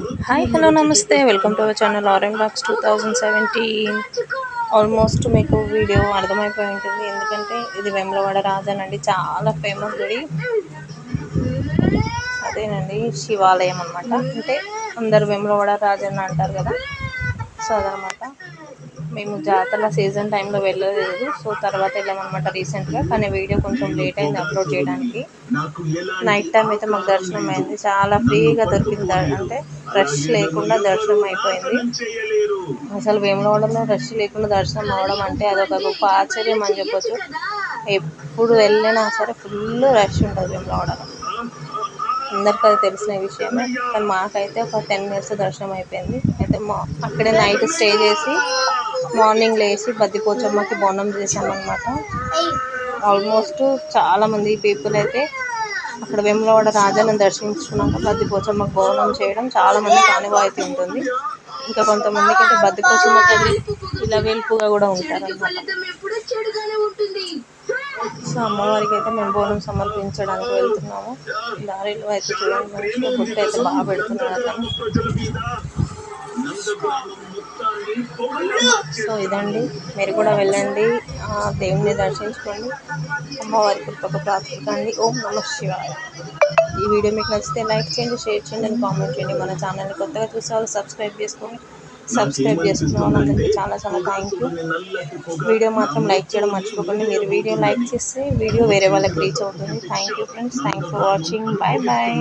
Hi hello నమస్తే welcome to our channel orange box two thousand seventeen almost మీకు video అర్థమైపోయి ఉంటుంది ఎందుకంటే ఇది వెమ్లవాడ రాజానండి చాలా ఫేమస్ గుడి. అదేనండి శివాలయం అనమాట అంటే అందరు వెమ్లవాడ రాజన్న అంటారు కదా సో అదనమాట మేము జాతర సీజన్ టైంలో వెళ్ళలేదు. సో తర్వాత వెళ్ళామన్నమాట రీసెంట్గా. కానీ వీడియో కొంచెం లేట్ అయింది అప్లోడ్ చేయడానికి. నైట్ టైం అయితే మాకు దర్శనం అయింది. చాలా ఫ్రీగా దొరికింది. అంటే రష్ లేకుండా దర్శనం అయిపోయింది. అసలు వేములవాడలో రష్ లేకుండా దర్శనం అవడం అంటే అదొక గొప్ప ఆశ్చర్యం అని చెప్పొచ్చు. ఎప్పుడు వెళ్ళినా సరే ఫుల్ రష్ ఉంటుంది వేములవాడలో. అందరికీ అది తెలిసిన విషయమే. కానీ మాకైతే ఒక టెన్ మినిట్స్ దర్శనం అయిపోయింది. అయితే మా అక్కడే నైట్ స్టే చేసి మార్నింగ్ లేచి బద్దిపోచమ్మకి బోనం చేసామన్నమాట ఆల్మోస్ట్ చాలామంది పీపుల్ అయితే అక్కడ వేములవాడ రాజాను దర్శించుకున్నాక బద్దిపోచమ్మకి బోనం చేయడం చాలామంది కానివాయితీ ఉంటుంది. ఇంకా కొంతమందికి అయితే బద్దిపోచమ్మ తల్లి ఇలా వెలుపుగా కూడా ఉంటారన్నమాట. సో అమ్మవారికి అయితే మేము బోనం సమర్పించడానికి వెళ్తున్నాము. లారీలో అయితే చూడండి మంచిగా అయితే బాగా పెడుతున్నారు. సో ఇదండి. మీరు కూడా వెళ్ళండి. దేవుణ్ణి దర్శించుకోండి. అమ్మవారి కృపకు ప్రార్థించండి ఓం నమ శివాయ. ఈ వీడియో మీకు నచ్చితే లైక్ చేయండి షేర్ చేయండి అని కామెంట్ చేయండి. మన ఛానల్ని కొత్తగా చూసే వాళ్ళు సబ్స్క్రైబ్ చేసుకోండి. సబ్స్క్రైబ్ చేసుకున్న వాళ్ళందరికీ చాలా చాలా థ్యాంక్ యూ. వీడియో మాత్రం లైక్ చేయడం మర్చిపోకండి. మీరు వీడియో లైక్ చేస్తే వీడియో వేరే వాళ్ళకి రీచ్ అవుతుంది. Thank you friends. Thank for watching. Bye bye